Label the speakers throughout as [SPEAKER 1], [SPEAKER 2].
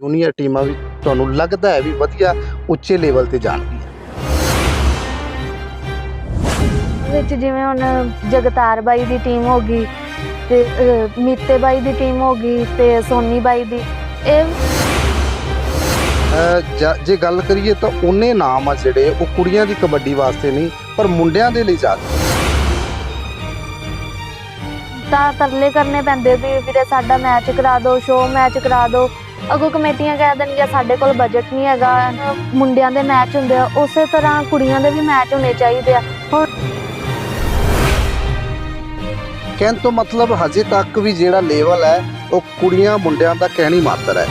[SPEAKER 1] Junior ਟੀਮਾਂ ਵੀ ਤੁਹਾਨੂੰ ਲੱਗਦਾ ਹੈ ਵੀ ਵਧੀਆ ਉੱਚੇ ਲੈਵਲ ਤੇ ਜਾਣਗੀਆਂ।
[SPEAKER 2] ਵਿੱਚ ਜਿਵੇਂ ਹੁਣ ਜਗਤਾਰ ਬਾਈ ਦੀ ਟੀਮ ਹੋ ਗਈ ਤੇ ਅਹ, ਮੀਤੇ ਬਾਈ ਦੀ ਟੀਮ ਹੋ ਗਈ ਤੇ ਸੋਨੀ ਬਾਈ ਦੀ ਇਹ
[SPEAKER 1] ਅਹ ਜਾਂ- ਜੇ ਗੱਲ ਕਰੀਏ ਤਾਂ ਉਹਨੇ ਨਾਮ ਆ ਜਿਹੜੇ ਉਹ ਕੁੜੀਆਂ ਦੀ ਕਬੱਡੀ ਵਾਸਤੇ ਨਹੀਂ ਪਰ ਮੁੰਡਿਆਂ ਦੇ ਲਈ ਜ਼ਿਆਦਾ
[SPEAKER 2] ਤਾਂ ਤਰਲੇ ਕਰਨੇ ਪੈਂਦੇ ਵੀ ਵੀਰੇ ਸਾਡਾ ਮੈਚ ਕਰਾ ਦਿਓ ਸ਼ੋਅ ਮੈਚ ਕਰਾ ਦਿਓ ਅਗੋ ਕਮੇਟੀਆਂ ਕਹਿ ਦੇਣਗੀਆਂ ਸਾਡੇ ਕੋਲ ਬਜਟ ਨਹੀਂ ਹੈਗਾ ਮੁੰਡਿਆਂ ਦੇ ਮੈਚ ਹੁੰਦੇ ਆ ਉਸੇ ਤਰ੍ਹਾਂ ਕੁੜੀਆਂ ਦੇ ਵੀ ਮੈਚ ਹੋਣੇ ਚਾਹੀਦੇ ਆ। ਹੁਣ
[SPEAKER 1] ਕਹਿਣ ਤੋਂ ਮਤਲਬ ਹਜੇ ਤੱਕ ਵੀ ਜਿਹੜਾ ਲੈਵਲ ਹੈ ਉਹ ਕੁੜੀਆਂ ਮੁੰਡਿਆਂ ਦਾ ਕਹਿਣੀ ਮਾਤਰ ਹੈ।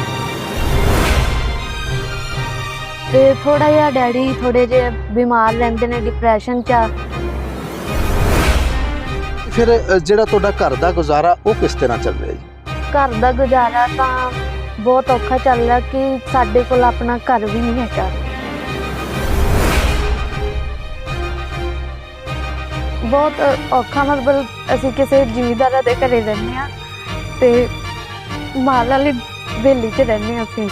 [SPEAKER 2] ਤੇ ਥੋੜਾ ਜਿਹਾ ਡੈਡੀ ਥੋੜੇ ਜਿਹਾ ਬਿਮਾਰ ਰਹਿੰਦੇ ਨੇ ਡਿਪਰੈਸ਼ਨ ਚ ਆ।
[SPEAKER 1] ਫਿਰ ਜਿਹੜਾ ਤੁਹਾਡਾ ਘਰ ਦਾ ਗੁਜ਼ਾਰਾ ਉਹ ਕਿਸ ਤਰ੍ਹਾਂ ਚੱਲ ਰਿਹਾ ਜੀ?
[SPEAKER 2] ਘਰ ਦਾ ਗੁਜ਼ਾਰਾ ਤਾਂ ਬਹੁਤ ਔਖਾ ਚੱਲ ਰਿਹਾ ਕਿ ਸਾਡੇ ਕੋਲ ਆਪਣਾ ਘਰ ਵੀ ਨਹੀਂ ਹੈਗਾ। ਬਹੁਤ ਔਖਾ, ਮਤਲਬ ਅਸੀਂ ਕਿਸੇ ਜ਼ਿਮੀਂਦਾਰਾਂ ਦੇ ਘਰੇ ਰਹਿੰਦੇ ਆ ਤੇ ਮਾਲ ਵਾਲੀ ਬੇਲੀ 'ਚ ਰਹਿੰਦੇ ਆ ਅਸੀਂ।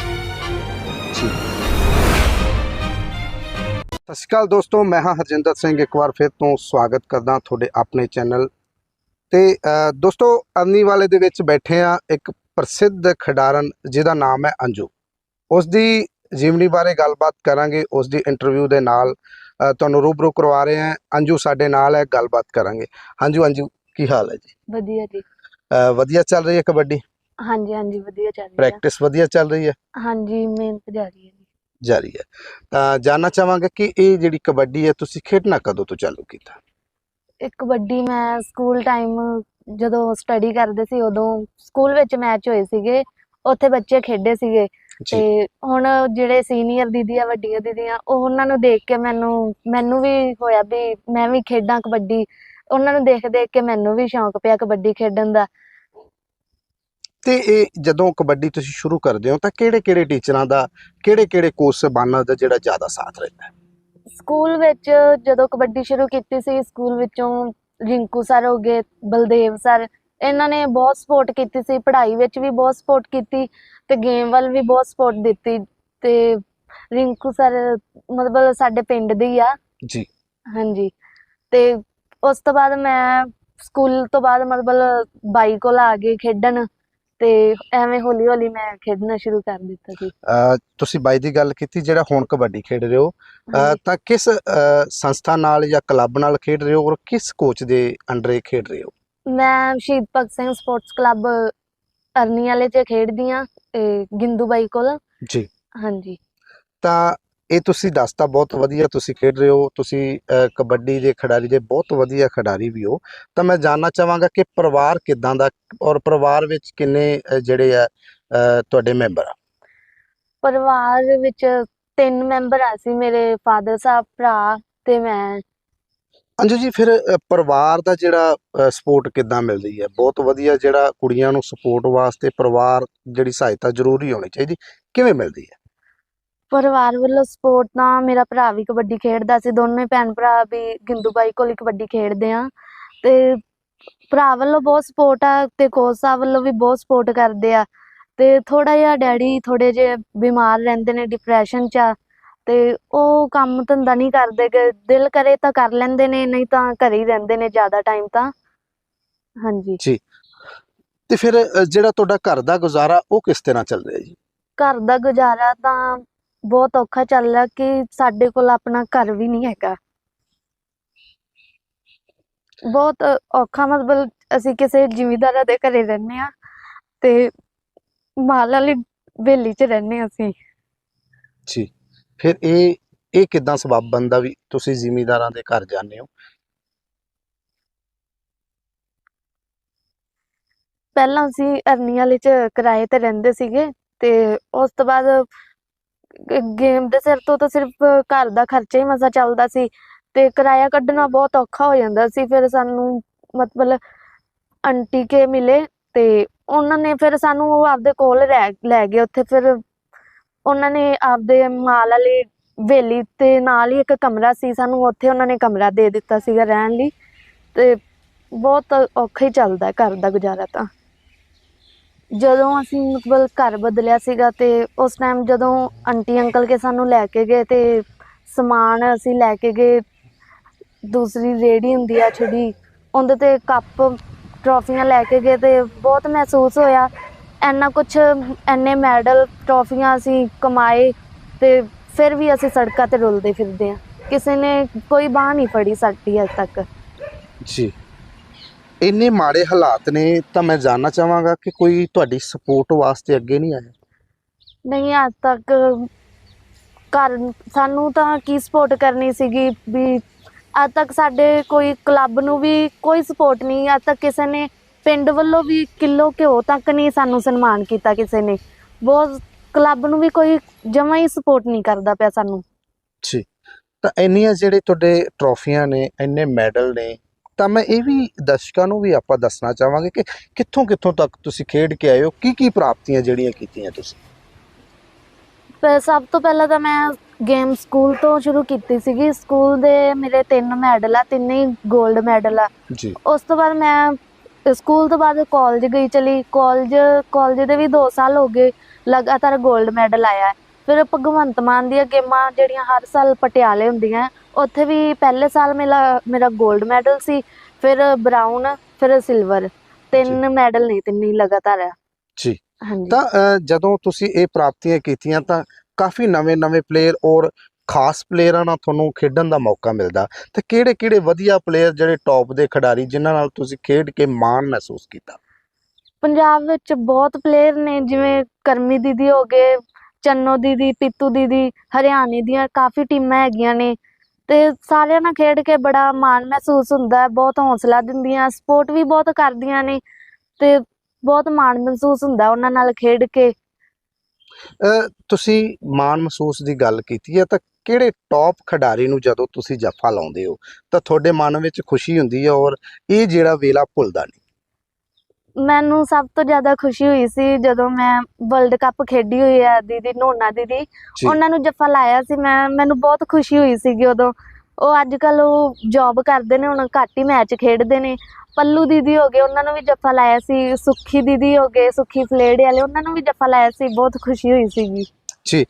[SPEAKER 1] ਸਤਿ ਸ਼੍ਰੀ ਅਕਾਲ ਦੋਸਤੋ, ਮੈਂ ਹਾਂ ਹਰਜਿੰਦਰ ਸਿੰਘ ਇੱਕ ਵਾਰ ਫਿਰ ਤੋਂ ਸਵਾਗਤ ਕਰਦਾ ਤੁਹਾਡੇ ਆਪਣੇ ਚੈਨਲ ਤੇ ਦੋਸਤੋ, ਅਰਨੀ ਵਾਲੇ ਦੇ ਵਿੱਚ ਬੈਠੇ ਆ ਇੱਕ ਪ੍ਰਸਿੱਧ ਖਿਡਾਰਨ ਜਿਹਦਾ ਨਾਮ ਹੈ ਅੰਜੂ। ਉਸ ਦੀ ਜੀਵਨੀ ਬਾਰੇ ਗੱਲਬਾਤ ਕਰਾਂਗੇ ਉਸ ਦੀ ਇੰਟਰਵਿਊ ਦੇ ਨਾਲ ਤੁਹਾਨੂੰ ਰੂਬਰੂ ਕਰਵਾ ਰਹੇ ਹਾਂ। ਅੰਜੂ ਸਾਡੇ ਨਾਲ ਹੈ ਗੱਲਬਾਤ ਕਰਾਂਗੇ। ਹਾਂਜੀ ਅੰਜੂ ਕੀ ਹਾਲ ਹੈ ਜੀ?
[SPEAKER 2] ਵਧੀਆ ਜੀ।
[SPEAKER 1] ਵਧੀਆ ਚੱਲ ਰਹੀ ਹੈ ਕਬੱਡੀ?
[SPEAKER 2] ਹਾਂਜੀ ਹਾਂਜੀ ਵਧੀਆ ਚੱਲ ਰਿਹਾ
[SPEAKER 1] ਪ੍ਰੈਕਟਿਸ ਵਧੀਆ ਚੱਲ ਰਹੀ ਹੈ?
[SPEAKER 2] ਹਾਂਜੀ ਮਿਹਨਤ ਜਾਰੀ ਹੈ
[SPEAKER 1] ਜਾਰੀ ਹੈ। ਤਾਂ ਜਾਨਣਾ ਚਾਹਾਂਗਾ ਕਿ ਇਹ ਜਿਹੜੀ ਕਬੱਡੀ ਹੈ ਤੁਸੀਂ ਖੇਡਣਾ ਕਦੋਂ ਤੋਂ ਚਾਲੂ ਕੀਤਾ?
[SPEAKER 2] ਇੱਕ ਕਬੱਡੀ ਮੈਂ ਸਕੂਲ ਟਾਈਮ ਜਦੋਂ ਸਟੱਡੀ ਕਰਦੇ ਸੀ ਉਦੋਂ ਸਕੂਲ ਵਿੱਚ ਮੈਚ ਹੋਏ ਸੀਗੇ। ਉੱਥੇ ਬੱਚੇ ਖੇਡੇ ਸੀਗੇ। ਤੇ ਹੁਣ ਜਿਹੜੇ ਸੀਨੀਅਰ ਦੀਦੀਆਂ ਵੱਡੀਆਂ ਦੀਦੀਆਂ ਉਹ ਉਹਨਾਂ ਨੂੰ ਦੇਖ ਕੇ ਮੈਨੂੰ ਮੈਨੂੰ ਵੀ ਹੋਇਆ ਵੀ ਮੈਂ ਵੀ ਖੇਡਾਂ ਕਬੱਡੀ। ਉਹਨਾਂ ਨੂੰ ਦੇਖ ਦੇਖ ਕੇ ਮੈਨੂੰ ਵੀ ਸ਼ੌਂਕ ਪਿਆ ਕਬੱਡੀ ਖੇਡਣ ਦਾ।
[SPEAKER 1] ਤੇ ਇਹ ਜਦੋਂ ਕਬੱਡੀ ਤੁਸੀਂ ਸ਼ੁਰੂ ਕਰਦੇ ਹੋ ਤਾਂ ਕਿਹੜੇ ਕਿਹੜੇ ਟੀਚਰਾਂ ਦਾ ਕਿਹੜੇ ਕਿਹੜੇ ਕੋਰਸ ਬਾਨਾਂ ਦਾ ਜਿਹੜਾ ਜ਼ਿਆਦਾ ਸਾਥ ਰਹਿੰਦਾ ਹੈ?
[SPEAKER 2] ਸਕੂਲ ਵਿੱਚ ਜਦੋਂ ਕਬੱਡੀ ਸ਼ੁਰੂ ਕੀਤੀ ਸੀ ਸਕੂਲ ਵਿੱਚੋਂ ਰਿੰਕੂ ਸਰ ਹੋ ਗਏ ਬਲਦੇਵ ਸਰ ਇਹਨਾਂ ਨੇ ਬਹੁਤ ਸਪੋਰਟ ਕੀਤੀ ਸੀ ਪੜ੍ਹਾਈ ਵਿੱਚ ਵੀ ਬਹੁਤ ਸਪੋਰਟ ਕੀਤੀ ਤੇ ਗੇਮ ਵੱਲ ਵੀ ਬਹੁਤ ਸਪੋਰਟ ਦਿੱਤੀ ਤੇ ਰਿੰਕੂ ਸਰ ਮਤਲਬ ਸਾਡੇ ਪਿੰਡ ਦੇ ਹੀ ਆ।
[SPEAKER 1] ਜੀ।
[SPEAKER 2] ਹਾਂਜੀ। ਤੇ ਉਸ ਤੋਂ ਬਾਅਦ ਮੈਂ ਸਕੂਲ ਤੋਂ ਬਾਅਦ ਮਤਲਬ ਬਾਈ ਕੋਲ ਆ ਗਏ ਖੇਡਣ। ਤੇ ਐਵੇਂ ਹੌਲੀ ਹੌਲੀ ਮੈਂ ਖੇਡਣਾ ਸ਼ੁਰੂ ਕਰ ਦਿੱਤਾ ਸੀ
[SPEAKER 1] ਅਹ ਤੁਸੀਂ ਬਾਈ ਦੀ ਗੱਲ ਕੀਤੀ ਜਿਹੜਾ ਹੁਣ ਕਬੱਡੀ ਖੇਡ ਰਹੇ ਹੋ ਅਹ
[SPEAKER 2] ਹਾਂਜੀ।
[SPEAKER 1] ਤਾਂ ਕਿਸ ਅਹ ਸੰਸਥਾ ਨਾਲ ਜਾਂ ਕਲੱਬ ਨਾਲ ਖੇਡ ਰਹੇ ਹੋ ਔਰ ਕਿਸ ਕੋਚ ਦੇ ਅੰਡਰ ਖੇਡ ਰਹੇ ਹੋ?
[SPEAKER 2] ਮੈਂ ਸ਼ਹੀਦ ਭਗਤ ਸਿੰਘ ਸਪੋਰਟਸ ਕਲੱਬ ਅਰਨੀ ਵਾਲੇ 'ਚ ਖੇਡਦੀ ਆ ਗਿੰਦੂ ਬਾਈ ਕੋਲ।
[SPEAKER 1] ਜੀ।
[SPEAKER 2] ਹਾਂਜੀ।
[SPEAKER 1] ਤਾਂ ਇਹ ਤੁਸੀਂ ਦੱਸਤਾ ਬਹੁਤ ਵਧੀਆ ਤੁਸੀਂ ਖੇਡ ਰਹੇ ਹੋ ਤੁਸੀਂ ਕਬੱਡੀ ਦੇ ਖਿਡਾਰੀ ਦੇ ਬਹੁਤ ਵਧੀਆ ਖਿਡਾਰੀ ਵੀ ਹੋ। ਤਾਂ ਮੈਂ ਜਾਨਣਾ ਚਾਹਾਂਗਾ ਕਿ ਪਰਿਵਾਰ ਕਿਦਾਂ ਦਾ ਔਰ ਪਰਿਵਾਰ ਵਿੱਚ ਕਿੰਨੇ ਜਿਹੜੇ ਆ ਤੁਹਾਡੇ ਮੈਂਬਰ ਆ?
[SPEAKER 2] ਪਰਿਵਾਰ ਵਿੱਚ ਤਿੰਨ ਮੈਂਬਰ ਆ ਸੀ ਮੇਰੇ ਫਾਦਰ ਸਾਹਿਬ ਭਰਾ ਤੇ ਮੈਂ।
[SPEAKER 1] ਅੰਜੂ ਜੀ ਫਿਰ ਪਰਿਵਾਰ ਦਾ ਜਿਹੜਾ ਸਪੋਰਟ ਕਿੱਦਾਂ ਮਿਲਦੀ ਹੈ? ਬਹੁਤ ਵਧੀਆ ਜਿਹੜਾ ਕੁੜੀਆਂ ਨੂੰ ਸਪੋਰਟ ਵਾਸਤੇ ਪਰਿਵਾਰ ਜਿਹੜੀ ਸਹਾਇਤਾ ਜ਼ਰੂਰੀ ਹੋਣੀ ਚਾਹੀਦੀ ਕਿਵੇਂ ਮਿਲਦੀ ਹੈ?
[SPEAKER 2] ਪਰਿਵਾਰ ਵੱਲੋਂ ਸਪੋਰਟ ਤਾਂ ਮੇਰਾ ਭਰਾ ਵੀ ਕਬੱਡੀ ਖੇਡਦਾ ਸੀ ਦੋਨੇ ਭੈਣ ਭਰਾ ਵੀ ਗਿੰਦੂ ਬਾਈ ਕੋਲ ਹੀ ਕਬੱਡੀ ਖੇਡਦੇ ਆ ਤੇ ਭਰਾ ਵੱਲੋਂ ਬਹੁਤ ਸਪੋਰਟ ਆ ਤੇ ਕੋਚ ਸਾਹਿਬ ਵੱਲੋਂ ਵੀ ਬਹੁਤ ਸਪੋਰਟ ਕਰਦੇ ਆ ਤੇ ਥੋੜਾ ਜਿਹਾ ਡੈਡੀ ਥੋੜੇ ਜਿਹੇ ਬਿਮਾਰ ਰਹਿੰਦੇ ਨੇ ਡਿਪਰੈਸ਼ਨ ਚ ਆ ਤੇ ਉਹ ਕੰਮ ਧੰਦਾ ਨਹੀਂ ਕਰਦੇ ਗੇ ਦਿਲ ਕਰੇ ਤਾਂ ਕਰ ਲੈਂਦੇ ਨੇ ਨਹੀਂ ਤਾਂ ਘਰੇ ਹੀ ਰਹਿੰਦੇ ਨੇ ਜ਼ਿਆਦਾ ਟਾਈਮ ਤਾਂ। ਹਾਂਜੀ।
[SPEAKER 1] ਤੇ ਫਿਰ ਅ, ਜਿਹੜਾ ਤੁਹਾਡਾ ਘਰ ਦਾ ਗੁਜ਼ਾਰਾ ਉਹ ਕਿਸ ਤਰ੍ਹਾਂ ਚੱਲ ਰਿਹਾ ਜੀ?
[SPEAKER 2] ਘਰ ਦਾ ਗੁਜ਼ਾਰਾ ਤਾਂ ਬਹੁਤ ਔਖਾ ਚੱਲ ਰਿਹਾ ਕਿ ਸਾਡੇ ਕੋਲ ਆਪਣਾ ਘਰ ਵੀ ਨਹੀਂ ਹੈਗਾ। ਬਹੁਤ ਔਖਾ ਮਤਲਬ ਅਸੀਂ ਕਿਸੇ ਜ਼ਿਮੀਂਦਾਰਾਂ ਦੇ ਘਰੇ ਰਹਿੰਦੇ ਆ ਤੇ ਮਾਲ ਵਾਲੀ ਬੇਲੀ 'ਚ ਰਹਿੰਦੇ ਹਾਂ ਅਸੀਂ।
[SPEAKER 1] ਜੀ ਫਿਰ ਇਹ ਇਹ ਕਿਦਾਂ ਸਬਬ ਬਣਦਾ ਵੀ ਤੁਸੀਂ ਜ਼ਿਮੀਂਦਾਰਾਂ ਦੇ ਘਰ ਜਾਂਦੇ ਹੋ?
[SPEAKER 2] ਪਹਿਲਾਂ ਅਸੀਂ ਅਰਨੀ ਵਾਲੇ 'ਚ ਕਿਰਾਏ ਤੇ ਰਹਿੰਦੇ ਸੀਗੇ ਤੇ ਉਸ ਤੋਂ ਬਾਅਦ ਗੇਮ ਦੇ ਸਿਰ ਤੋਂ ਤਾਂ ਸਿਰਫ ਘਰ ਦਾ ਖਰਚਾ ਹੀ ਮਸਾ ਚੱਲਦਾ ਸੀ ਤੇ ਕਿਰਾਇਆ ਕੱਢਣਾ ਬਹੁਤ ਔਖਾ ਹੋ ਜਾਂਦਾ ਸੀ, ਫਿਰ ਸਾਨੂੰ ਮਤਲਬ ਆਂਟੀ ਕੇ ਮਿਲੇ ਤੇ ਉਹਨਾਂ ਨੇ ਫਿਰ ਸਾਨੂੰ ਉਹ ਆਪਦੇ ਕੋਲ ਰਹਿ, ਲੈ ਗਏ ਉੱਥੇ, ਫਿਰ ਉਹਨਾਂ ਨੇ ਆਪਦੇ ਮਾਲ ਵਾਲੀ ਵੇਲੀ ਤੇ ਨਾਲ ਹੀ ਇੱਕ ਕਮਰਾ ਸੀ, ਸਾਨੂੰ ਉੱਥੇ ਉਹਨਾਂ ਨੇ ਕਮਰਾ ਦੇ ਦਿੱਤਾ ਸੀਗਾ ਰਹਿਣ ਲਈ ਤੇ ਬਹੁਤ ਔਖਾ ਹੀ ਚੱਲਦਾ ਘਰ ਦਾ ਗੁਜ਼ਾਰਾ ਤਾਂ। ਜਦੋਂ ਅਸੀਂ ਮਤਲਬ ਘਰ ਬਦਲਿਆ ਸੀਗਾ ਤੇ ਉਸ ਟਾਈਮ ਜਦੋਂ ਆਂਟੀ ਅੰਕਲ ਕੇ ਸਾਨੂੰ ਲੈ ਕੇ ਗਏ ਤੇ ਸਮਾਨ ਅਸੀਂ ਲੈ ਕੇ ਗਏ, ਦੂਸਰੀ ਰੇੜੀ ਹੁੰਦੀ ਆ ਛੋਟੀ ਉਹਦੇ ਤੇ ਕੱਪ, ਟਰੋਫੀਆਂ ਲੈ ਕੇ ਗਏ ਤੇ ਬਹੁਤ ਮਹਿਸੂਸ ਹੋਇਆ। ਐਨਾ ਕੁਛ, ਇੰਨੇ ਮੈਡਲ, ਟਰੋਫੀਆਂ ਅਸੀਂ ਕਮਾਏ ਤੇ ਫਿਰ ਵੀ ਅਸੀਂ ਸੜਕਾਂ ਤੇ ਰੁਲਦੇ ਫਿਰਦੇ ਆ। ਕਿਸੇ ਨੇ ਕੋਈ ਬਾਹ ਨਹੀਂ ਫੜੀ ਸਾਡੀ ਅੱਜ ਤੱਕ।
[SPEAKER 1] ਜੀ। ਇੰਨੇ ਮਾੜੇ ਹਾਲਾਤ ਨੇ ਤਾਂ ਮੈਂ ਜਾਣਨਾ ਚਾਹਾਂਗਾ ਕਿ ਕੋਈ ਤੁਹਾਡੀ ਸਪੋਰਟ ਵਾਸਤੇ ਅੱਗੇ ਨਹੀਂ ਆਇਆ।
[SPEAKER 2] ਨਹੀਂ ਅੱਜ ਤੱਕ ਘਰ ਸਾਨੂੰ ਤਾਂ ਕੀ ਸਪੋਰਟ ਕਰਨੀ ਸੀਗੀ ਵੀ ਅੱਜ ਤੱਕ ਸਾਡੇ ਕੋਈ ਕਲੱਬ ਨੂੰ ਵੀ ਕੋਈ ਸਪੋਰਟ ਨਹੀਂ ਅੱਜ ਤੱਕ ਕਿਸੇ ਨੇ ਪਿੰਡ ਵੱਲੋਂ ਵੀ ਕਿਲੋ ਘਿਓ ਤੱਕ ਨਹੀਂ ਸਾਨੂੰ ਸਨਮਾਨ ਕੀਤਾ ਕਿਸੇ ਨੇ। ਬਹੁਤ ਕਲੱਬ ਨੂੰ ਵੀ ਕੋਈ ਜਮਾਂ ਹੀ ਸਪੋਰਟ ਨਹੀਂ ਕਰਦਾ ਪਿਆ ਸਾਨੂੰ।
[SPEAKER 1] ਜੀ ਤਾਂ ਇੰਨੀਆਂ ਜਿਹੜੇ ਤੁਹਾਡੇ ਟਰੋਫੀਆਂ ਨੇ ਇੰਨੇ ਮੈਡਲ ਨੇ ਤਾਂ ਮੈਂ ਇਹ ਵੀ ਦਰਸ਼ਕਾਂ ਨੂੰ ਵੀ ਆਪਾਂ ਦੱਸਣਾ ਚਾਹਾਂਗੇ ਕਿ ਕਿੱਥੋਂ ਕਿੱਥੋਂ ਤੱਕ ਤੁਸੀਂ ਖੇਡ ਕੇ ਆਏ ਹੋ? ਕੀ ਕੀ ਪ੍ਰਾਪਤੀਆਂ ਜਿਹੜੀਆਂ ਕੀਤੀਆਂ ਤੁਸੀਂ?
[SPEAKER 2] ਸਭ ਤੋਂ ਪਹਿਲਾਂ ਤਾਂ ਮੈਂ ਗੇਮ ਸਕੂਲ ਤੋਂ ਸ਼ੁਰੂ ਕੀਤੀ ਸੀਗੀ। ਸਕੂਲ ਦੇ ਮੇਰੇ ਤਿੰਨ ਮੈਡਲ ਆ ਤਿੰਨੇ ਹੀ 골ਡ ਮੈਡਲ ਆ।
[SPEAKER 1] ਜੀ।
[SPEAKER 2] ਉਸ ਤੋਂ ਬਾਅਦ ਮੈਂ ਸਕੂਲ ਤੋਂ ਬਾਅਦ ਕਾਲਜ ਗਈ ਚਲੀ। ਕਾਲਜ ਕਾਲਜ ਦੇ ਵੀ 2 ਸਾਲ ਹੋ ਗਏ ਲਗਾਤਾਰ 골ਡ ਮੈਡਲ ਆਇਆ। ਫਿਰ ਭਗਵੰਤ ਮਾਨ ਦੀਆਂ ਗੇਮਾਂ ਜਿਹੜੀਆਂ ਹਰ ਸਾਲ ਪਟਿਆਲੇ ਹੁੰਦੀਆਂ ਉੱਥੇ ਵੀ ਪਹਿਲੇ ਸਾਲ ਮੇਰਾ ਮੇਰਾ 골ਡ ਮੈਡਲ ਸੀ ਫਿਰ ਬਰਾਊਨ ਫਿਰ ਸਿਲਵਰ ਤਿੰਨ ਮੈਡਲ ਨੇ ਤਿੰਨੇ ਹੀ ਲਗਾਤਾਰ ਆ।
[SPEAKER 1] ਜੀ। ਤਾਂ ਅ, ਜਦੋਂ ਤੁਸੀਂ ਇਹ ਪ੍ਰਾਪਤੀਆਂ ਕੀਤੀਆਂ ਤਾਂ ਕਾਫੀ ਨਵੇਂ-ਨਵੇਂ ਪਲੇਅਰ ਔਰ ਖਾਸ ਪਲੇਅਰਾਂ ਨਾਲ ਤੁਹਾਨੂੰ ਖੇਡਣ ਦਾ ਮੌਕਾ ਮਿਲਦਾ। ਤੇ ਕਿਹੜੇ-ਕਿਹੜੇ ਵਧੀਆ ਪਲੇਅਰ ਜਿਹੜੇ ਟੌਪ ਦੇ ਖਿਡਾਰੀ ਜਿਨ੍ਹਾਂ ਨਾਲ ਤੁਸੀਂ ਖੇਡ ਕੇ ਮਾਣ ਮਹਿਸੂਸ ਕੀਤਾ?
[SPEAKER 2] ਪੰਜਾਬ ਵਿੱਚ ਬਹੁਤ ਪਲੇਅਰ ਨੇ ਜਿਵੇਂ ਕਰਮੀ ਦੀਦੀ ਹੋ ਗਏ ਚੰਨੋ ਦੀਦੀ ਪੀਤੂ ਦੀਦੀ ਹਰਿਆਣੇ ਦੀਆਂ ਕਾਫੀ ਟੀਮਾਂ ਹੈਗੀਆਂ ਨੇ। ਤੇ ਸਾਰਿਆਂ ਨਾਲ ਖੇਡ ਕੇ ਬੜਾ ਮਾਣ ਮਹਿਸੂਸ ਹੁੰਦਾ ਹੈ, ਬਹੁਤ ਹੌਸਲਾ ਦਿੰਦੀਆਂ ਸਪੋਰਟ ਵੀ ਬਹੁਤ ਕਰਦੀਆਂ ਨੇ ਤੇ ਬਹੁਤ ਮਾਣ ਮਹਿਸੂਸ ਹੁੰਦਾ ਉਹਨਾਂ ਨਾਲ ਖੇਡ ਕੇ।
[SPEAKER 1] ਤੁਸੀਂ ਮਾਣ ਮਹਿਸੂਸ ਦੀ ਗੱਲ ਕੀਤੀ ਹੈ ਤਾਂ ਕਿਹੜੇ ਟੌਪ ਖਿਡਾਰੀ ਨੂੰ ਜਦੋਂ ਤੁਸੀਂ ਜੱਫਾ ਲਾਉਂਦੇ ਹੋ ਤਾਂ ਤੁਹਾਡੇ ਮਨ ਵਿੱਚ ਖੁਸ਼ੀ ਹੁੰਦੀ ਹੈ ਔਰ ਇਹ ਜਿਹੜਾ ਵੇਲਾ ਭੁੱਲਦਾ ਨਹੀਂ?
[SPEAKER 2] ਮੈਨੂੰ ਸਭ ਤੋਂ ਜ਼ਿਆਦਾ ਖੁਸ਼ੀ ਹੋਈ ਸੀ ਜਦੋਂ ਮੈਂ ਵਰਲਡ ਕੱਪ ਖੇਡੀ ਹੋਈ ਆ ਦੀਦੀ ਨੋਨਾ ਦੀਦੀ। ਉਹਨਾਂ ਨੂੰ ਜੱਫਾ ਲਾਇਆ ਸੀ ਮੈਂ ਮੈਨੂੰ ਬਹੁਤ ਖੁਸ਼ੀ ਹੋਈ ਸੀਗੀ ਉਦੋਂ। ਉਹ ਅੱਜ ਕੱਲ ਉਹ ਜੌਬ ਕਰਦੇ ਨੇ ਹੁਣ ਘੱਟ ਹੀ ਮੈਚ ਖੇਡਦੇ ਨੇ। ਪੱਲੂ ਦੀਦੀ ਹੋ ਗਏ ਉਹਨਾਂ ਨੂੰ ਵੀ ਜੱਫਾ ਲਾਇਆ ਸੀ। ਸੁੱਖੀ ਦੀਦੀ ਹੋ ਗਏ ਸੁੱਖੀ ਫਲੇੜੇ ਵਾਲੇ ਉਹਨਾਂ ਨੂੰ ਵੀ ਜੱਫਾ ਲਾਇਆ ਸੀ। ਬਹੁਤ ਖੁਸ਼ੀ ਹੋਈ ਸੀਗੀ।
[SPEAKER 1] ਜੀ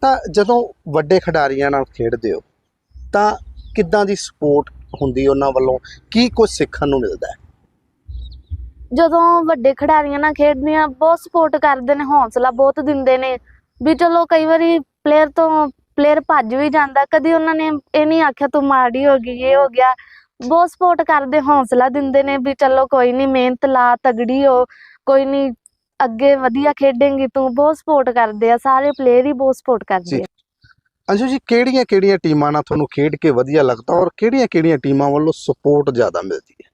[SPEAKER 1] ਤਾਂ ਜਦੋਂ ਵੱਡੇ ਖਿਡਾਰੀਆਂ ਨਾਲ ਖੇਡਦੇ ਹੋ ਤਾਂ ਕਿੱਦਾਂ ਦੀ ਸਪੋਰਟ ਹੁੰਦੀ ਉਹਨਾਂ ਵੱਲੋਂ? ਕੀ ਕੁਝ ਸਿੱਖਣ ਨੂੰ ਮਿਲਦਾ ਹੈ?
[SPEAKER 2] ਜਦੋਂ ਵੱਡੇ ਖਿਡਾਰੀਆਂ ਨਾਲ ਖੇਡਦੇ ਆ ਬਹੁਤ ਸਪੋਰਟ ਕਰਦੇ ਨੇ ਹੌਸਲਾ ਬਹੁਤ ਦਿੰਦੇ ਨੇ। ਵੀ ਚਲੋ ਕਈ ਵਾਰੀ ਪਲੇਅਰ ਤੋਂ ਪਲੇਅਰ ਭੱਜ ਵੀ ਜਾਂਦਾ। ਕਦੀ ਉਹਨਾਂ ਨੇ ਇਹ ਨਹੀਂ ਆਖਿਆ ਤੂੰ ਮਾੜੀ ਹੋ ਗਈ ਇਹ ਹੋ ਗਿਆ। ਬਹੁਤ ਸਪੋਰਟ ਕਰਦੇ ਹੌਸਲਾ ਦਿੰਦੇ ਨੇ ਵੀ ਚਲੋ ਕੋਈ ਨਹੀਂ ਮਿਹਨਤ ਲਾ ਤਗੜੀ ਹੋ ਕੋਈ ਨਹੀਂ ਅੱਗੇ ਵਧੀਆ ਖੇਡੇਂਗੀ ਤੂੰ ਬਹੁਤ ਸਪੋਰਟ ਕਰਦੇ ਆ। ਸਾਰੇ ਪਲੇਅਰ ਹੀ ਬਹੁਤ ਸਪੋਰਟ ਕਰਦੇ। ਆ।
[SPEAKER 1] ਅੰਜੂ ਜੀ ਕਿਹੜੀਆਂ ਕਿਹੜੀਆਂ ਟੀਮਾਂ ਨਾਲ ਤੁਹਾਨੂੰ ਖੇਡ ਕੇ ਵਧੀਆ ਲੱਗਦਾ ਔਰ ਕਿਹੜੀਆਂ ਕਿਹੜੀਆਂ ਟੀਮਾਂ ਵੱਲੋਂ ਸਪੋਰਟ ਜ਼ਿਆਦਾ ਮਿਲਦੀ ਹੈ?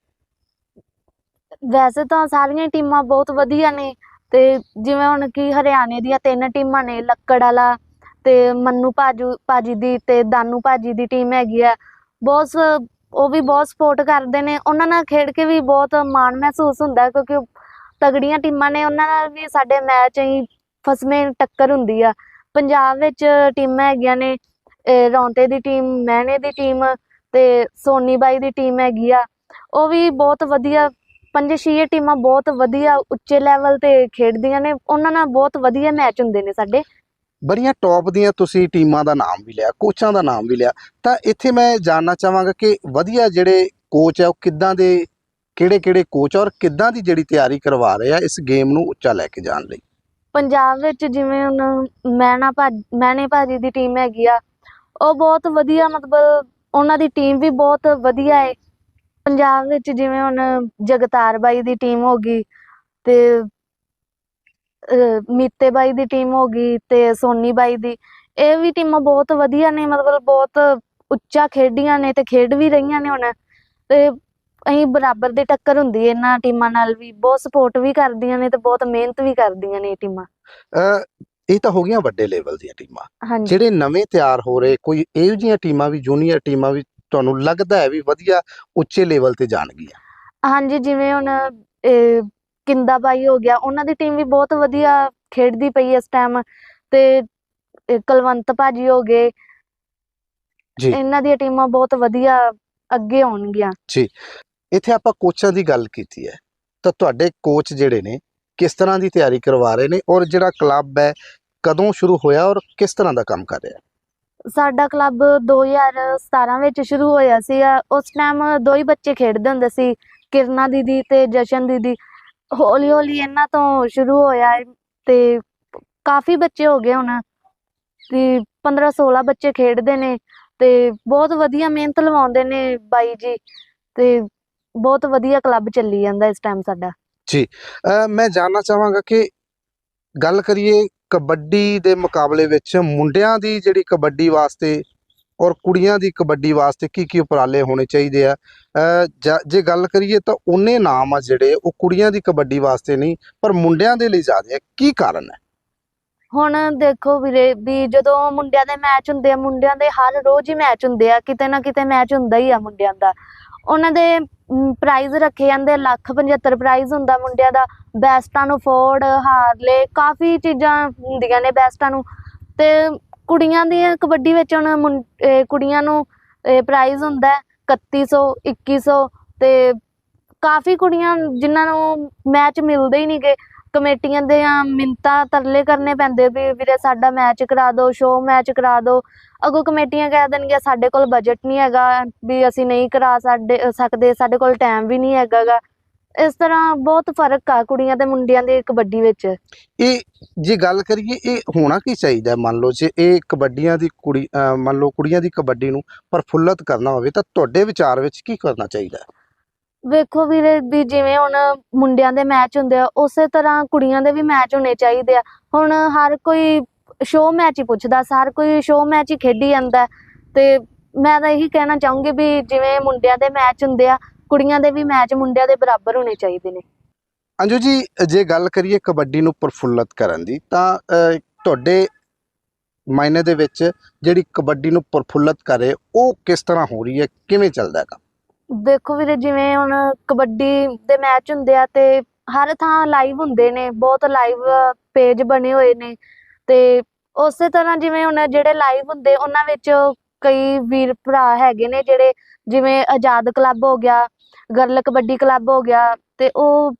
[SPEAKER 2] ਵੈਸੇ ਤਾਂ ਸਾਰੀਆਂ ਟੀਮਾਂ ਬਹੁਤ ਵਧੀਆ ਨੇ ਤੇ ਜਿਵੇਂ ਹੁਣ ਕਿ ਹਰਿਆਣੇ ਦੀਆਂ ਤਿੰਨ ਟੀਮਾਂ ਨੇ, ਲੱਕੜ ਵਾਲਾ ਤੇ ਮੰਨੂ ਭਾਜੂ, ਭਾਜੀ ਦੀ ਤੇ ਦਾਨੂ ਭਾਜੀ ਦੀ ਟੀਮ ਹੈਗੀ ਆ। ਬਹੁਤ ਸ- ਉਹ ਵੀ ਬਹੁਤ ਸਪੋਰਟ ਕਰਦੇ ਨੇ। ਉਹਨਾਂ ਨਾਲ ਖੇਡ ਕੇ ਵੀ ਬਹੁਤ ਮਾਣ ਮਹਿਸੂਸ ਹੁੰਦਾ ਕਿਉਂਕਿ ਤਗੜੀਆਂ ਟੀਮਾਂ ਨੇ, ਉਹਨਾਂ ਨਾਲ ਵੀ ਸਾਡੇ ਮੈਚ ਹੀ ਫਸਵੇਂ ਟੱਕਰ ਹੁੰਦੀ ਆ। ਪੰਜਾਬ ਵਿੱਚ ਟੀਮਾਂ ਹੈਗੀਆਂ ਨੇ, ਇਹ ਰੌਂਤੇ ਦੀ ਟੀਮ ਮਹਿਣੇ ਦੀ ਟੀਮ ਤੇ ਸੋਨੀ ਬਾਈ ਦੀ ਟੀਮ ਹੈਗੀ ਆ। ਉਹ ਵੀ ਬਹੁਤ ਵਧੀਆ ਪੰਜ ਛੇ ਟੀਮਾਂ ਬਹੁਤ ਵਧੀਆ ਉੱਚੇ ਲੈਵਲ ਤੇ ਖੇਡਦੀਆਂ ਨੇ ਉਹਨਾਂ ਨਾਲ ਬਹੁਤ ਵਧੀਆ ਮੈਚ ਹੁੰਦੇ ਨੇ ਸਾਡੇ।
[SPEAKER 1] ਬੜੀਆਂ ਟੌਪ ਦੀਆਂ ਤੁਸੀਂ ਟੀਮਾਂ ਦਾ ਨਾਮ ਵੀ ਲਿਆ ਕੋਚਾਂ ਦਾ ਨਾਮ ਵੀ ਲਿਆ ਤਾਂ ਇੱਥੇ ਮੈਂ ਜਾਣਨਾ ਚਾਹਾਂਗਾ ਕਿ ਵਧੀਆ ਜਿਹੜੇ ਕੋਚ ਆ ਉਹ ਕਿੱਦਾਂ ਦੇ ਕਿਹੜੇ ਕਿਹੜੇ ਕੋਚ ਔਰ ਕਿੱਦਾਂ ਦੀ ਜਿਹੜੀ ਤਿਆਰੀ ਕਰਵਾ ਰਹੇ ਆ ਇਸ ਗੇਮ ਨੂੰ ਉੱਚਾ ਲੈ ਕੇ ਜਾਣ ਲਈ?
[SPEAKER 2] ਪੰਜਾਬ ਵਿੱਚ ਜਿਵੇਂ ਹੁਣ ਮੈਨਾ ਮੈਨੇ ਭਾਜੀ ਦੀ ਟੀਮ ਹੈਗੀ ਆ ਉਹ ਬਹੁਤ ਵਧੀਆ ਮਤਲਬ ਉਹਨਾਂ ਦੀ ਟੀਮ ਵੀ ਬਹੁਤ ਵਧੀਆ ਹੈ ਪੰਜਾਬ ਵਿੱਚ ਜਿਵੇਂ ਹੁਣ ਜਗਤਾਰ ਬਾਈ ਦੀ ਟੀਮ ਹੋ ਗਈ ਤੇ ਅਹ, ਮੀਤੇ ਬਾਈ ਦੀ ਟੀਮ ਹੋ ਗਈ ਤੇ ਸੋਨੀ ਬਾਈ ਦੀ ਇਹ ਵੀ ਟੀਮਾਂ ਬਹੁਤ ਵਧੀਆ ਨੇ ਮਤਲਬ ਬਹੁਤ ਉੱਚਾ ਖੇਡੀਆਂ ਨੇ ਤੇ ਖੇਡ ਵੀ ਰਹੀਆਂ ਨੇ ਹੁਣ ਤੇ ਅਸੀਂ ਬਰਾਬਰ ਦੀ ਟੱਕਰ ਹੁੰਦੀ ਹੈ ਇਹਨਾਂ ਟੀਮਾਂ ਨਾਲ ਵੀ ਬਹੁਤ ਸਪੋਰਟ ਵੀ ਕਰਦੀਆਂ ਨੇ ਤੇ ਬਹੁਤ ਮਿਹਨਤ ਵੀ ਕਰਦੀਆਂ ਨੇ ਇਹ ਟੀਮਾਂ।
[SPEAKER 1] ਇਹ ਤਾਂ ਹੋ ਗਈਆਂ ਵੱਡੇ ਲੈਵਲ ਦੀਆਂ ਟੀਮਾਂ। ਜਿਹੜੇ ਨਵੇਂ ਤਿਆਰ ਹੋ ਰਹੇ ਕੋਈ ਇਹੋ ਜਿਹੀਆਂ ਟੀਮਾਂ ਵੀ ਜੂਨੀਅਰ ਟੀਮਾਂ ਵੀ ਤੁਹਾਨੂੰ ਲੱਗਦਾ ਹੈ ਵੀ ਵਧੀਆ ਉੱਚੇ ਲੈਵਲ ਤੇ ਜਾਣਗੀਆਂ?
[SPEAKER 2] ਹਾਂਜੀ ਜਿਵੇਂ ਹੁਣ ਇਹ ਕਿੰਦਾ ਬਾਈ ਹੋ ਗਿਆ ਉਹਨਾਂ ਦੀ ਟੀਮ ਵੀ ਬਹੁਤ ਵਧੀਆ ਖੇਡਦੀ ਪਈ ਇਸ ਟਾਈਮ ਤੇ ਇਹ ਕੁਲਵੰਤ ਭਾਜੀ ਹੋ ਗਏ।
[SPEAKER 1] ਜੀ।
[SPEAKER 2] ਇਹਨਾਂ ਦੀਆਂ ਟੀਮਾਂ ਬਹੁਤ ਵਧੀਆ ਅੱਗੇ ਆਉਣਗੀਆਂ।
[SPEAKER 1] ਇੱਥੇ ਆਪਾਂ ਕੋਚਾਂ ਦੀ ਗੱਲ ਕੀਤੀ ਹੈ ਤਾਂ ਤੁਹਾਡੇ ਕੋਚ ਜਿਹੜੇ ਨੇ ਕਿਸ ਤਰ੍ਹਾਂ ਦੀ ਤਿਆਰੀ ਕਰਵਾ ਰਹੇ ਨੇ ਔਰ ਜਿਹੜਾ ਕਲੱਬ ਹੈ ਕਦੋਂ ਸ਼ੁਰੂ ਹੋਇਆ ਔਰ ਕਿਸ ਤਰ੍ਹਾਂ ਦਾ ਕੰਮ ਕਰ ਰਿਹਾ? ਹੈ
[SPEAKER 2] ਸਾਡਾ ਕਲੱਬ 2017 ਵਿੱਚ ਸ਼ੁਰੂ ਹੋਇਆ ਸੀ ਉਸ ਟਾਈਮ ਦੋ ਹੀ ਬੱਚੇ ਖੇਡਦੇ ਹੁੰਦੇ ਸੀ ਕਿਰਨਾ ਦੀਦੀ ਤੇ ਜਸ਼ਨ ਦੀਦੀ। ਹੌਲੀ ਹੌਲੀ ਇਹਨਾਂ ਤੋਂ ਸ਼ੁਰੂ ਹੋਇਆ ਤੇ ਕਾਫੀ ਬੱਚੇ ਹੋ ਗਏ ਹੁਣ। ਤੇ 15 16 ਬੱਚੇ ਖੇਡਦੇ ਨੇ ਤੇ ਬਹੁਤ ਵਧੀਆ ਮਿਹਨਤ ਲਵਾਉਂਦੇ ਨੇ ਬਾਈ ਜੀ ਤੇ ਬਹੁਤ ਵਧੀਆ ਕਲੱਬ ਚੱਲੀ ਜਾਂਦਾ ਇਸ ਟਾਈਮ ਸਾਡਾ।
[SPEAKER 1] ਅ, ਮੈਂ ਜਾਣਨਾ ਚਾਹਾਂਗਾ ਕਿ ਗੱਲ ਕਰੀਏ ਕਬੱਡੀ ਦੇ ਮੁਕਾਬਲੇ ਵਿੱਚ ਮੁੰਡਿਆਂ ਦੀ ਜਿਹੜੀ ਕਬੱਡੀ ਵਾਸਤੇ ਔਰ ਕੁੜੀਆਂ ਦੀ ਕਬੱਡੀ ਵਾਸਤੇ ਕੀ ਕੀ ਉਪਰਾਲੇ ਹੋਣੇ ਚਾਹੀਦੇ ਆ? ਜੇ ਗੱਲ ਕਰੀਏ ਤਾਂ ਉਹਨੇ ਨਾਮ ਆ ਜਿਹੜੇ, ਉਹ ਕੁੜੀਆਂ ਦੀ ਕਬੱਡੀ ਵਾਸਤੇ ਨਹੀਂ, ਪਰ ਮੁੰਡਿਆਂ ਦੇ ਲਈ ਜ਼ਿਆਦਾ ਕੀ ਕਾਰਨ ਹੈ?
[SPEAKER 2] ਹੁਣ ਦੇਖੋ ਵੀਰੇ ਵੀ ਜਦੋਂ ਮੁੰਡਿਆਂ ਦੇ ਮੈਚ ਹੁੰਦੇ ਆ, ਮੁੰਡਿਆਂ ਦੇ ਹਰ ਰੋਜ਼ ਹੀ ਮੈਚ ਹੁੰਦੇ ਆ, ਕਿਤੇ ਨਾ ਕਿਤੇ ਮੈਚ ਹੁੰਦਾ ਹੀ ਆ ਮੁੰਡਿਆਂ ਦਾ। ਉਹਨਾਂ ਦੇ ਪ੍ਰਾਈਜ਼ ਰੱਖੇ ਜਾਂਦੇ ਲੱਖ 75 ਪ੍ਰਾਈਜ਼ ਹੁੰਦਾ ਮੁੰਡਿਆਂ ਦਾ। ਬੈਸਟਾਂ ਨੂੰ ਫੋਰਡ ਹਾਰਲੇ ਕਾਫੀ ਚੀਜ਼ਾਂ ਹੁੰਦੀਆਂ ਨੇ ਬੈਸਟਾਂ ਨੂੰ। ਤੇ ਕੁੜੀਆਂ ਦੀਆਂ ਕਬੱਡੀ ਵਿੱਚ ਹੁਣ ਮੁੰ- ਕੁੜੀਆਂ ਨੂੰ ਪ੍ਰਾਈਜ਼ ਹੁੰਦਾ ਹੈ 3100 2100 ਤੇ ਕਾਫੀ ਕੁੜੀਆਂ ਜਿਨ੍ਹਾਂ ਨੂੰ ਮੈਚ ਮਿਲਦੇ ਹੀ ਨਹੀਂਗੇ ਕਮੇਟੀਆਂ ਦੇ ਮਿੰਤਾ ਤਰਲੇ ਕਰਨੇ ਪੈਂਦੇ ਵੀ ਵੀਰੇ ਸਾਡਾ ਮੈਚ ਕਰਾ ਦਿਓ ਸ਼ੋਅ ਮੈਚ ਕਰਾ ਦਿਓ ਅਗੋ ਕਮੇਟੀਆਂ ਕਹਿ ਦੇਣਗੀਆਂ, ਸਾਡੇ ਕੋਲ ਬਜਟ ਨਹੀਂ ਹੈਗਾ, ਵੀ ਅਸੀਂ ਨਹੀਂ ਕਰਾ ਸਾਡੇ, ਸਕਦੇ, ਸਾਡੇ ਕੋਲ ਟਾਈਮ ਵੀ ਨਹੀਂ ਹੈਗਾ ਇਸ ਤਰ੍ਹਾਂ ਬਹੁਤ ਫ਼ਰਕ ਆ ਕੁੜੀਆਂ ਤੇ ਮੁੰਡਿਆਂ ਦੀ ਕਬੱਡੀ ਵਿੱਚ।
[SPEAKER 1] ਇਹ ਜੇ ਗੱਲ ਕਰੀਏ, ਇਹ ਹੋਣਾ ਕੀ ਚਾਹੀਦਾ ਮੰਨ ਲਓ ਜੇ ਇਹ ਕਬੱਡੀਆਂ ਦੀ ਕੁੜੀ ਮੰਨ ਲਓ ਕੁੜੀਆਂ ਦੀ ਕਬੱਡੀ ਨੂੰ ਪ੍ਰਫੁੱਲਤ ਕਰਨਾ ਹੋਵੇ, ਤਾਂ ਤੁਹਾਡੇ ਵਿਚਾਰ ਵਿੱਚ ਕੀ ਕਰਨਾ ਚਾਹੀਦਾ ਹੈ?
[SPEAKER 2] ਵੇਖੋ ਵੀਰੇ ਵੀ ਜਿਵੇਂ ਹੁਣ ਮੁੰਡਿਆਂ ਦੇ ਮੈਚ ਹੁੰਦੇ ਆ, ਉਸੇ ਤਰ੍ਹਾਂ ਕੁੜੀਆਂ ਦੇ ਵੀ ਮੈਚ ਹੋਣੇ ਚਾਹੀਦੇ ਆ। ਹੁਣ ਹਰ ਕੋਈ ਸ਼ੋਅ ਮੈਚ ਹੀ ਪੁੱਛਦਾ, ਹਰ ਕੋਈ ਸ਼ੋਅ ਮੈਚ ਹੀ ਖੇਡੀ ਜਾਂਦਾ ਤੇ ਮੈਂ ਤਾਂ ਇਹੀ ਕਹਿਣਾ ਚਾਹੂੰਗੀ ਵੀ ਜਿਵੇਂ ਮੁੰਡਿਆਂ ਦੇ ਮੈਚ ਹੁੰਦੇ ਆ, ਕੁੜੀਆਂ ਦੇ ਵੀ ਮੈਚ ਮੁੰਡਿਆਂ ਦੇ ਬਰਾਬਰ ਹੋਣੇ ਚਾਹੀਦੇ ਨੇ।
[SPEAKER 1] ਅੰਜੂ ਜੀ, ਜੇ ਗੱਲ ਕਰੀਏ ਕਬੱਡੀ ਨੂੰ ਪ੍ਰਫੁੱਲਤ ਕਰਨ ਦੀ, ਤਾਂ ਤੁਹਾਡੇ ਮਾਇਨੇ ਦੇ ਵਿੱਚ ਜਿਹੜੀ ਕਬੱਡੀ ਨੂੰ ਪ੍ਰਫੁੱਲਤ ਕਰੇ, ਉਹ ਕਿਸ ਤਰ੍ਹਾਂ ਹੋ ਰਹੀ ਹੈ? ਕਿਵੇਂ ਚੱਲਦਾ ਹੈ ਕੰਮ?
[SPEAKER 2] ਦੇਖੋ ਵੀਰੇ, ਜਿਵੇਂ ਹੁਣ ਕਬੱਡੀ ਦੇ ਮੈਚ ਹੁੰਦੇ ਆ ਤੇ ਹਰ ਥਾਂ ਲਾਈਵ ਹੁੰਦੇ ਨੇ, ਬਹੁਤ ਲਾਈਵ ਪੇਜ ਬਣੇ ਹੋਏ ਨੇ ਤੇ ਉਸੇ ਤਰ੍ਹਾਂ ਜਿਵੇਂ ਹੁਣ ਜਿਹੜੇ ਲਾਈਵ ਹੁੰਦੇ, ਉਹਨਾਂ ਵਿੱਚ ਕਈ ਵੀਰ ਭਰਾ ਹੈਗੇ ਨੇ ਜਿਹੜੇ ਜਿਵੇਂ ਆਜ਼ਾਦ ਕਲੱਬ ਹੋ ਗਿਆ ਗਰਲ ਕਬੱਡੀ ਕਲੱਬ ਹੋ ਗਿਆ ਤੇ ਉਹ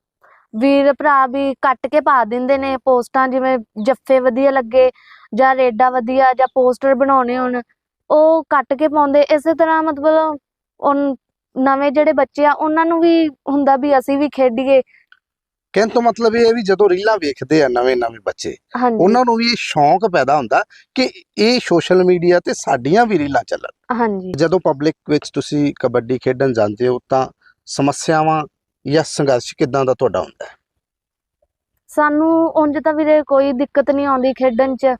[SPEAKER 2] ਵੀਰ ਭਰਾ ਵੀ ਕੱਟ ਕੇ ਪਾ ਦਿੰਦੇ ਨੇ ਪੋਸਟਾਂ, ਜਿਵੇਂ ਜੱਫੇ ਵਧੀਆ ਲੱਗੇ ਜਾਂ ਰੇਡਾ ਵਧੀਆ ਜਾਂ ਪੋਸਟਰ ਬਣਾਉਣੇ ਹੋਣ, ਉਹ ਕੱਟ ਕੇ ਪਾਉਂਦੇ। ਇਸੇ ਤਰ੍ਹਾਂ ਮਤਲਬ ਉਨ ਨਵੇਂ ਜਿਹੜੇ ਬੱਚੇ ਆ ਉਹਨਾਂ ਨੂੰ ਵੀ ਹੁੰਦਾ ਵੀ ਅਸੀਂ ਵੀ ਖੇਡੀਏ।
[SPEAKER 1] ਕਹਿਣ ਤੋਂ ਮਤਲਬ ਇਹ ਹੈ ਵੀ ਜਦੋਂ ਰੀਲਾਂ ਵੇਖਦੇ ਆ ਨਵੇਂ ਨਵੇਂ ਬੱਚੇ
[SPEAKER 2] ਹਾਂਜੀ।
[SPEAKER 1] ਉਹਨਾਂ ਨੂੰ ਵੀ ਇਹ ਸ਼ੌਂਕ ਪੈਦਾ ਹੁੰਦਾ ਕਿ ਇਹ ਸੋਸ਼ਲ ਮੀਡੀਆ ਤੇ ਸਾਡੀਆਂ ਵੀ ਰੀਲਾਂ ਚੱਲਣ।
[SPEAKER 2] ਹਾਂਜੀ।
[SPEAKER 1] ਜਦੋਂ ਪਬਲਿਕ ਵਿੱਚ ਤੁਸੀਂ ਕਬੱਡੀ ਖੇਡਣ ਜਾਂਦੇ ਹੋ ਤਾਂ ਸਮੱਸਿਆਵਾਂ ਜਾਂ ਸੰਘਰਸ਼ ਕਿਦਾਂ ਦਾ ਤੁਹਾਡਾ ਹੁੰਦਾ? ਹੈ
[SPEAKER 2] ਸਾਨੂੰ ਉਂਝ ਤਾਂ ਵੀਰੇ ਕੋਈ ਦਿੱਕਤ ਨਹੀਂ ਆਉਂਦੀ ਖੇਡਣ 'ਚ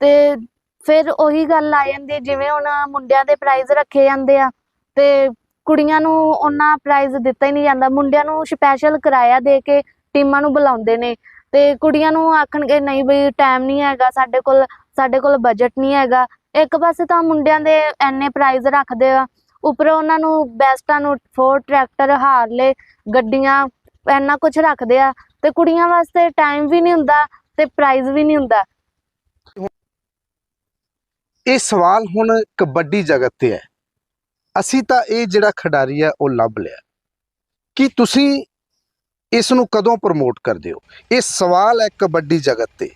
[SPEAKER 2] ਤੇ ਫਿਰ ਉਹੀ ਗੱਲ ਆ ਜਾਂਦੀ ਹੈ, ਜਿਵੇਂ ਹੁਣ ਮੁੰਡਿਆਂ ਦੇ ਪ੍ਰਾਈਜ਼ ਰੱਖੇ ਜਾਂਦੇ ਆ ਤੇ ਕੁੜੀਆਂ ਨੂੰ ਉਹਨਾਂ ਪ੍ਰਾਈਜ਼ ਦਿੱਤਾ ਹੀ ਨਹੀਂ ਜਾਂਦਾ। ਮੁੰਡਿਆਂ ਨੂੰ ਸਪੈਸ਼ਲ ਕਿਰਾਇਆ ਦੇ ਕੇ ਟੀਮਾਂ ਨੂੰ ਬੁਲਾਉਂਦੇ ਨੇ। ਤੇ ਕੁੜੀਆਂ ਨੂੰ ਆਖਣਗੇ, ਨਹੀਂ ਬਈ ਟਾਈਮ ਨਹੀਂ ਹੈਗਾ, ਸਾਡੇ ਕੋਲ ਸਾਡੇ ਕੋਲ ਬਜਟ ਨਹੀਂ ਹੈਗਾ। ਇੱਕ ਪਾਸੇ ਤਾਂ ਮੁੰਡਿਆਂ ਦੇ ਐਨੇ ਪ੍ਰਾਈਜ਼ ਰੱਖਦੇ ਆ। ਉੱਪਰੋਂ ਉਹਨਾਂ ਨੂੰ ਬੈਸਟਾਂ ਨੂੰ ਫੋਰ ਟਰੈਕਟਰ ਹਾਰਲੇ ਗੱਡੀਆਂ, ਇੰਨਾ ਕੁਝ ਰੱਖਦੇ ਆ। ਤੇ ਕੁੜੀਆਂ ਵਾਸਤੇ ਟਾਈਮ ਵੀ ਨਹੀਂ ਹੁੰਦਾ ਤੇ ਪ੍ਰਾਈਜ਼ ਵੀ ਨਹੀਂ ਹੁੰਦਾ।
[SPEAKER 1] ਇਹ ਸਵਾਲ ਹੁਣ ਕਬੱਡੀ ਜਗਤ ਤੇ ਹੈ। ਅਸੀਂ ਤਾਂ ਇਹ ਜਿਹੜਾ ਖਿਡਾਰੀ ਹੈ ਉਹ ਲੱਭ ਲਿਆ ਕਿ ਤੁਸੀਂ ਇਸ ਨੂੰ ਕਦੋਂ ਪ੍ਰਮੋਟ ਕਰਦੇ ਹੋ ਇਹ ਸਵਾਲ ਹੈ ਕਬੱਡੀ ਜਗਤ ਤੇ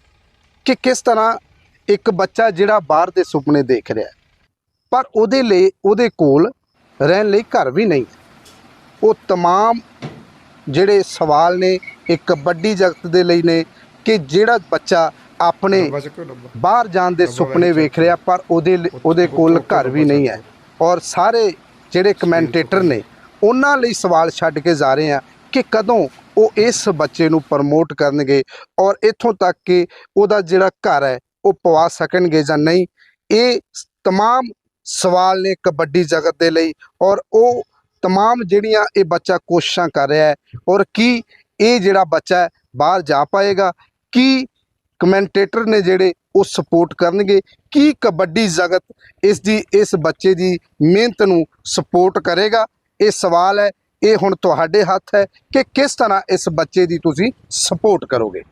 [SPEAKER 1] ਕਿ ਕਿਸ ਤਰ੍ਹਾਂ ਇੱਕ ਬੱਚਾ ਜਿਹੜਾ ਬਾਹਰ ਦੇ ਸੁਪਨੇ ਦੇਖ ਰਿਹਾ ਹੈ, ਪਰ ਉਹਦੇ ਲਈ ਉਹਦੇ ਕੋਲ ਰਹਿਣ ਲਈ ਘਰ ਵੀ ਨਹੀਂ ਹੈ। ਉਹ तमाम ਜਿਹੜੇ ਸਵਾਲ ਨੇ ਇਹ ਕਬੱਡੀ ਜਗਤ ਦੇ ਲਈ ਨੇ ਕਿ ਜਿਹੜਾ ਬੱਚਾ ਆਪਣੇ
[SPEAKER 3] ਡੱਬਾ ਚੱਕੋ ਡੱਬਾ
[SPEAKER 1] ਬਾਹਰ ਜਾਣ ਦੇ
[SPEAKER 3] ਡੱਬਾ
[SPEAKER 1] ਸੁਪਨੇ
[SPEAKER 3] ਵਾਲੀ
[SPEAKER 1] ਵੇਖ ਰਿਹਾ ਪਰ ਉਹਦੇ ਲਈ- ਉਹਦੇ ਕੋਲ ਘਰ ਵੀ ਨਹੀਂ ਹੈ ਔਰ ਸਾਰੇ ਜਿਹੜੇ ਕਮੈਂਟੇਟਰ ਨੇ ਉਹਨਾਂ ਲਈ ਸਵਾਲ ਛੱਡ ਕੇ ਜਾ ਰਹੇ ਆ ਕਿ ਕਦੋਂ ਉਹ ਇਸ ਬੱਚੇ ਨੂੰ ਪ੍ਰਮੋਟ ਕਰਨਗੇ ਔਰ ਇੱਥੋਂ ਤੱਕ ਕਿ ਉਹਦਾ ਜਿਹੜਾ ਘਰ ਹੈ ਉਹ ਪਵਾ ਸਕਣਗੇ ਜਾਂ ਨਹੀਂ ਇਹ तमाम ਸਵਾਲ ਨੇ ਕਬੱਡੀ ਜਗਤ ਦੇ ਲਈ ਔਰ ਉਹ तमाम ਜਿਹੜੀਆਂ ਇਹ ਬੱਚਾ ਕੋਸ਼ਿਸ਼ਾਂ ਕਰ ਰਿਹਾ ਹੈ ਔਰ ਕੀ ਇਹ ਜਿਹੜਾ ਬੱਚਾ ਹੈ ਬਾਹਰ ਜਾ ਪਾਏਗਾ ਕੀ ਕਮੈਂਟੇਟਰ ਨੇ ਜਿਹੜੇ ਉਹ ਸਪੋਰਟ ਕਰਨਗੇ। ਕੀ ਕਬੱਡੀ ਜਗਤ ਇਸ ਦੀ, ਇਸ ਬੱਚੇ ਦੀ ਮਿਹਨਤ ਨੂੰ ਸਪੋਰਟ ਕਰੇਗਾ? ਇਹ ਸਵਾਲ ਹੈ। ਇਹ ਹੁਣ ਤੁਹਾਡੇ ਹੱਥ ਹੈ ਕਿ ਕਿਸ ਤਰ੍ਹਾਂ ਇਸ ਬੱਚੇ ਦੀ ਤੁਸੀਂ ਸਪੋਰਟ ਕਰੋਗੇ?